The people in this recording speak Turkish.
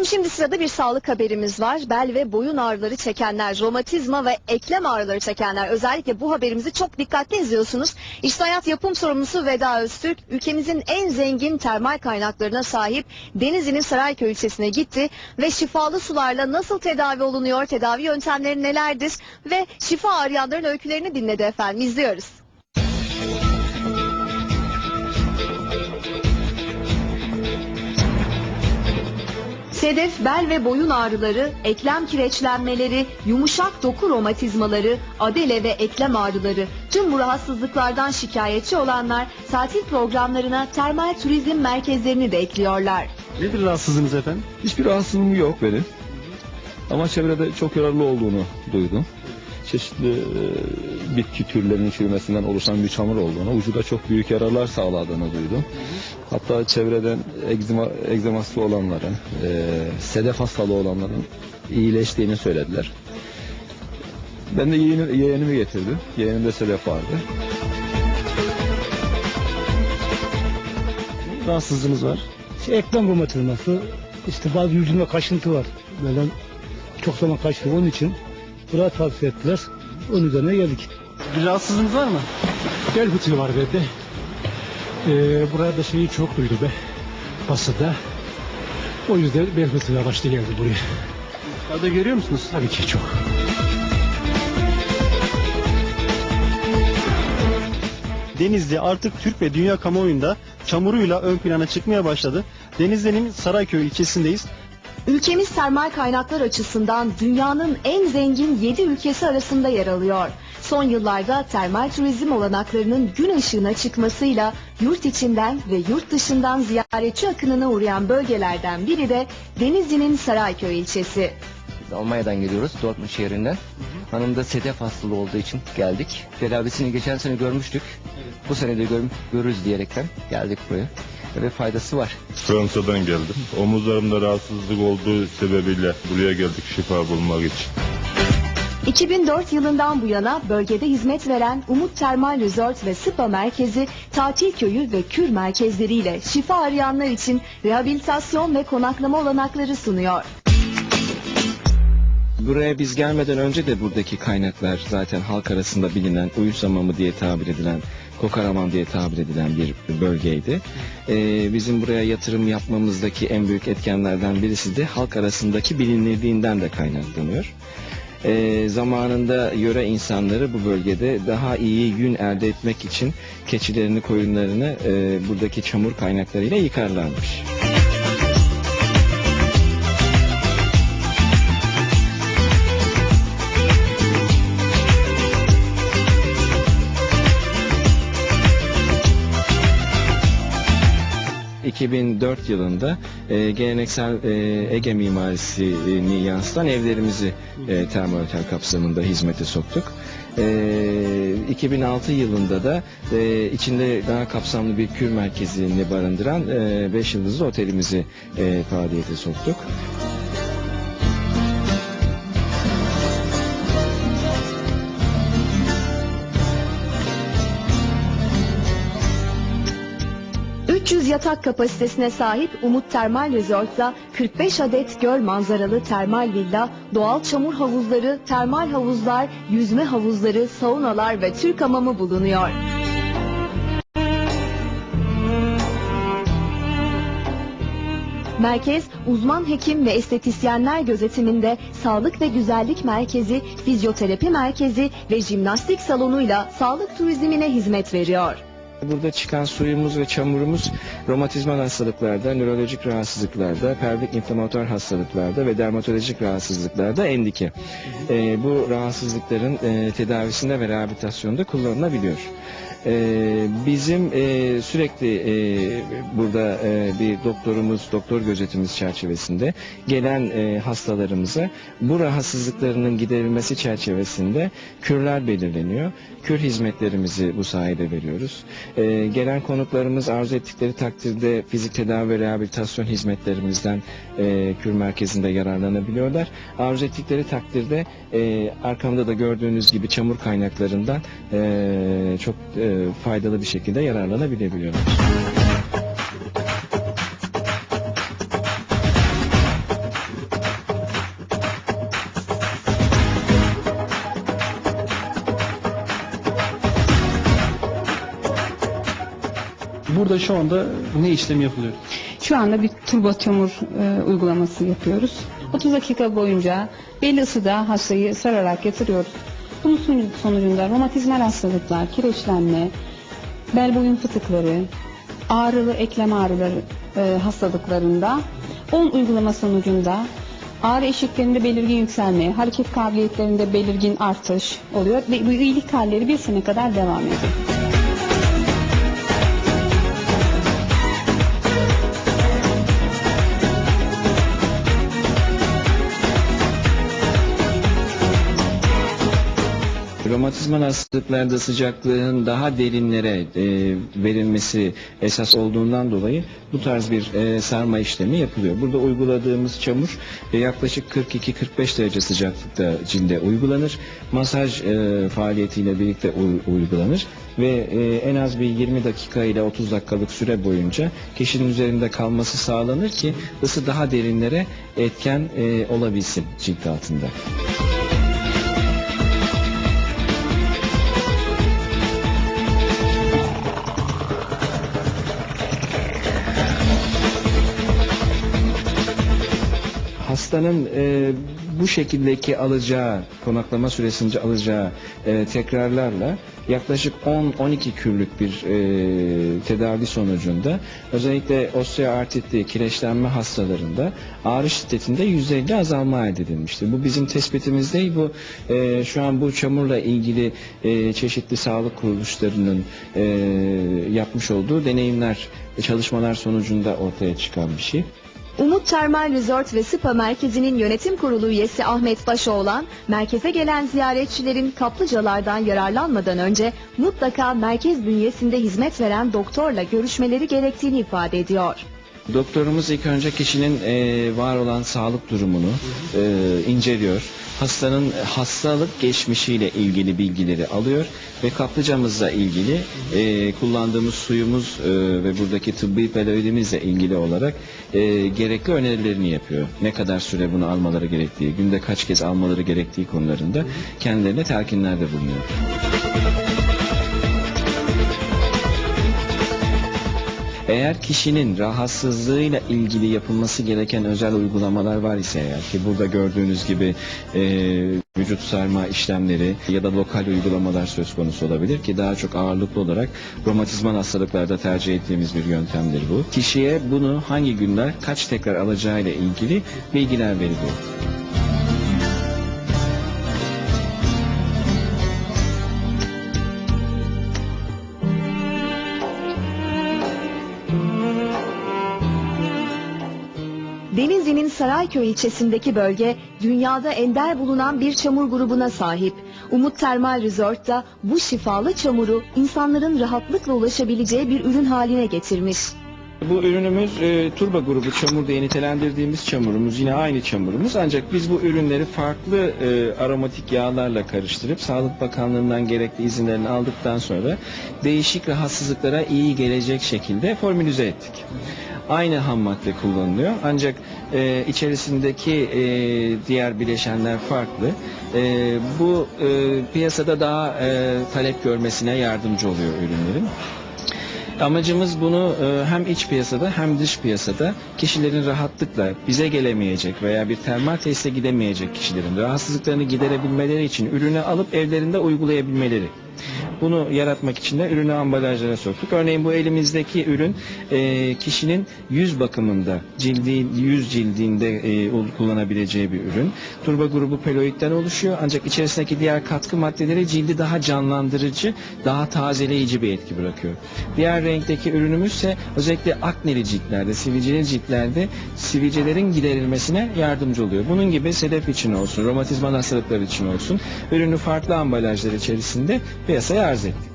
Efendim şimdi sırada bir sağlık haberimiz var. Bel ve boyun ağrıları çekenler, romatizma ve eklem ağrıları çekenler özellikle bu haberimizi çok dikkatli izliyorsunuz. İşte Hayat Yapım Sorumlusu Veda Öztürk ülkemizin en zengin termal kaynaklarına sahip Denizli'nin Sarayköy ilçesine gitti ve şifalı sularla nasıl tedavi olunuyor, tedavi yöntemleri nelerdir ve şifa arayanların öykülerini dinledi efendim. İzliyoruz. Sedef, bel ve boyun ağrıları, eklem kireçlenmeleri, yumuşak doku romatizmaları, adele ve eklem ağrıları, tüm bu rahatsızlıklardan şikayetçi olanlar tatil programlarına termal turizm merkezlerini de ekliyorlar. Nedir rahatsızlığınız efendim? Hiçbir rahatsızlığım yok benim. Ama çevrede çok yararlı olduğunu duydum. Çeşitli e, bitki türlerinin çürümesinden oluşan bir çamur olduğunu, vücuda çok büyük yararlar sağladığını duydum. Hatta çevreden egzima, egzaması olanların, e, sedef hastalığı olanların iyileştiğini söylediler. Ben de yeğeni, yeğenimi getirdim. Yeğenimde sedef vardı. Rahatsızlığınız var. İşte eklem romatizması, işte bazı yüzümde kaşıntı var. Böyle çok zaman kaçtı onun için buraya tavsiye ettiler. Onun üzerine geldik. Bir rahatsızlığınız var mı? Bel fıtığı var bende. Ee, burada şeyi çok duydu be. Basında. O yüzden bel fıtığı başta geldi buraya. Fayda görüyor musunuz? Tabii ki çok. Denizli artık Türk ve dünya kamuoyunda çamuruyla ön plana çıkmaya başladı. Denizli'nin Sarayköy ilçesindeyiz. Ülkemiz termal kaynaklar açısından dünyanın en zengin 7 ülkesi arasında yer alıyor. Son yıllarda termal turizm olanaklarının gün ışığına çıkmasıyla yurt içinden ve yurt dışından ziyaretçi akınına uğrayan bölgelerden biri de Denizli'nin Sarayköy ilçesi. Biz Almanya'dan geliyoruz, Dortmund şehrinden. Hanımda sedef hastalığı olduğu için geldik. Tedavisini geçen sene görmüştük. Bu sene de gör- görürüz diyerekten geldik buraya. Ve faydası var. Fransa'dan geldim. Omuzlarımda rahatsızlık olduğu sebebiyle buraya geldik şifa bulmak için. 2004 yılından bu yana bölgede hizmet veren Umut Termal Resort ve Spa Merkezi, tatil köyü ve kür merkezleriyle şifa arayanlar için rehabilitasyon ve konaklama olanakları sunuyor. Buraya biz gelmeden önce de buradaki kaynaklar zaten halk arasında bilinen uyuz hamamı diye tabir edilen, kokaraman diye tabir edilen bir bölgeydi. Ee, bizim buraya yatırım yapmamızdaki en büyük etkenlerden birisi de halk arasındaki bilinirliğinden de kaynaklanıyor. Ee, zamanında yöre insanları bu bölgede daha iyi yün elde etmek için keçilerini, koyunlarını e, buradaki çamur kaynaklarıyla yıkarlarmış. ...2004 yılında e, geleneksel e, Ege mimarisini yansıtan evlerimizi e, termal otel kapsamında hizmete soktuk. E, 2006 yılında da e, içinde daha kapsamlı bir kür merkezini barındıran 5 yıldızlı otelimizi e, faaliyete soktuk. 300 yatak kapasitesine sahip Umut Termal Resort'ta 45 adet göl manzaralı termal villa, doğal çamur havuzları, termal havuzlar, yüzme havuzları, saunalar ve Türk hamamı bulunuyor. Merkez, uzman hekim ve estetisyenler gözetiminde sağlık ve güzellik merkezi, fizyoterapi merkezi ve jimnastik salonuyla sağlık turizmine hizmet veriyor. Burada çıkan suyumuz ve çamurumuz romatizmal hastalıklarda, nörolojik rahatsızlıklarda, pelvik inflamatuar hastalıklarda ve dermatolojik rahatsızlıklarda endike. Ee, bu rahatsızlıkların e, tedavisinde ve rehabilitasyonda kullanılabiliyor. Ee, bizim e, sürekli e, burada e, bir doktorumuz, doktor gözetimimiz çerçevesinde gelen e, hastalarımıza bu rahatsızlıklarının giderilmesi çerçevesinde kürler belirleniyor. Kür hizmetlerimizi bu sayede veriyoruz. E, gelen konuklarımız arzu ettikleri takdirde fizik tedavi ve rehabilitasyon hizmetlerimizden e, kür merkezinde yararlanabiliyorlar. Arzu ettikleri takdirde e, arkamda da gördüğünüz gibi çamur kaynaklarından e, çok e, faydalı bir şekilde yararlanabilebiliyorlar. Burada şu anda ne işlem yapılıyor? Şu anda bir turbo çamur e, uygulaması yapıyoruz. 30 dakika boyunca belli ısıda hastayı sararak yatırıyoruz. Bunun son- sonucunda romatizmal hastalıklar, kireçlenme, bel boyun fıtıkları, ağrılı eklem ağrıları e, hastalıklarında 10 uygulama sonucunda ağrı eşiklerinde belirgin yükselme, hareket kabiliyetlerinde belirgin artış oluyor ve bu iyilik halleri bir sene kadar devam ediyor. Romatizmal hastalıklarda sıcaklığın daha derinlere e, verilmesi esas olduğundan dolayı bu tarz bir e, sarma işlemi yapılıyor. Burada uyguladığımız çamur e, yaklaşık 42-45 derece sıcaklıkta cilde uygulanır. Masaj e, faaliyetiyle birlikte uy- uygulanır ve e, en az bir 20 dakika ile 30 dakikalık süre boyunca kişinin üzerinde kalması sağlanır ki ısı daha derinlere etken e, olabilsin cilt altında. Hastanın e, bu şekildeki alacağı konaklama süresince alacağı e, tekrarlarla yaklaşık 10-12 kürlük bir e, tedavi sonucunda özellikle osteoartritli kireçlenme hastalarında ağrı şiddetinde %50 azalma elde edilmiştir. Bu bizim tespitimiz değil bu e, şu an bu çamurla ilgili e, çeşitli sağlık kuruluşlarının e, yapmış olduğu deneyimler çalışmalar sonucunda ortaya çıkan bir şey. Umut Termal Resort ve Spa Merkezi'nin yönetim kurulu üyesi Ahmet Başoğlan, merkeze gelen ziyaretçilerin kaplıcalardan yararlanmadan önce mutlaka merkez bünyesinde hizmet veren doktorla görüşmeleri gerektiğini ifade ediyor. Doktorumuz ilk önce kişinin e, var olan sağlık durumunu e, inceliyor. Hastanın hastalık geçmişiyle ilgili bilgileri alıyor ve kaplıcamızla ilgili e, kullandığımız suyumuz e, ve buradaki tıbbi peloidimizle ilgili olarak e, gerekli önerilerini yapıyor. Ne kadar süre bunu almaları gerektiği, günde kaç kez almaları gerektiği konularında kendilerine telkinlerde bulunuyor. Eğer kişinin rahatsızlığıyla ilgili yapılması gereken özel uygulamalar var ise eğer ki burada gördüğünüz gibi e, vücut sarma işlemleri ya da lokal uygulamalar söz konusu olabilir ki daha çok ağırlıklı olarak romatizmal hastalıklarda tercih ettiğimiz bir yöntemdir bu. Kişiye bunu hangi günler kaç tekrar alacağıyla ilgili bilgiler veriliyor. Sarayköy ilçesindeki bölge dünyada ender bulunan bir çamur grubuna sahip. Umut Termal Resort da bu şifalı çamuru insanların rahatlıkla ulaşabileceği bir ürün haline getirmiş. Bu ürünümüz e, turba grubu çamur diye nitelendirdiğimiz çamurumuz yine aynı çamurumuz ancak biz bu ürünleri farklı e, aromatik yağlarla karıştırıp Sağlık Bakanlığı'ndan gerekli izinlerini aldıktan sonra değişik rahatsızlıklara iyi gelecek şekilde formülize ettik. Aynı ham madde kullanılıyor ancak e, içerisindeki e, diğer bileşenler farklı. E, bu e, piyasada daha e, talep görmesine yardımcı oluyor ürünlerin. Amacımız bunu e, hem iç piyasada hem dış piyasada kişilerin rahatlıkla bize gelemeyecek veya bir termal tesise gidemeyecek kişilerin rahatsızlıklarını giderebilmeleri için ürünü alıp evlerinde uygulayabilmeleri. Bunu yaratmak için de ürünü ambalajlara soktuk. Örneğin bu elimizdeki ürün e, kişinin yüz bakımında, cildi, yüz cildinde e, kullanabileceği bir ürün. Turba grubu peloidden oluşuyor ancak içerisindeki diğer katkı maddeleri cildi daha canlandırıcı, daha tazeleyici bir etki bırakıyor. Diğer renkteki ürünümüz ise özellikle akneli ciltlerde, sivilceli ciltlerde sivilcelerin giderilmesine yardımcı oluyor. Bunun gibi sedef için olsun, romatizmal hastalıklar için olsun ürünü farklı ambalajlar içerisinde PSA Arzen.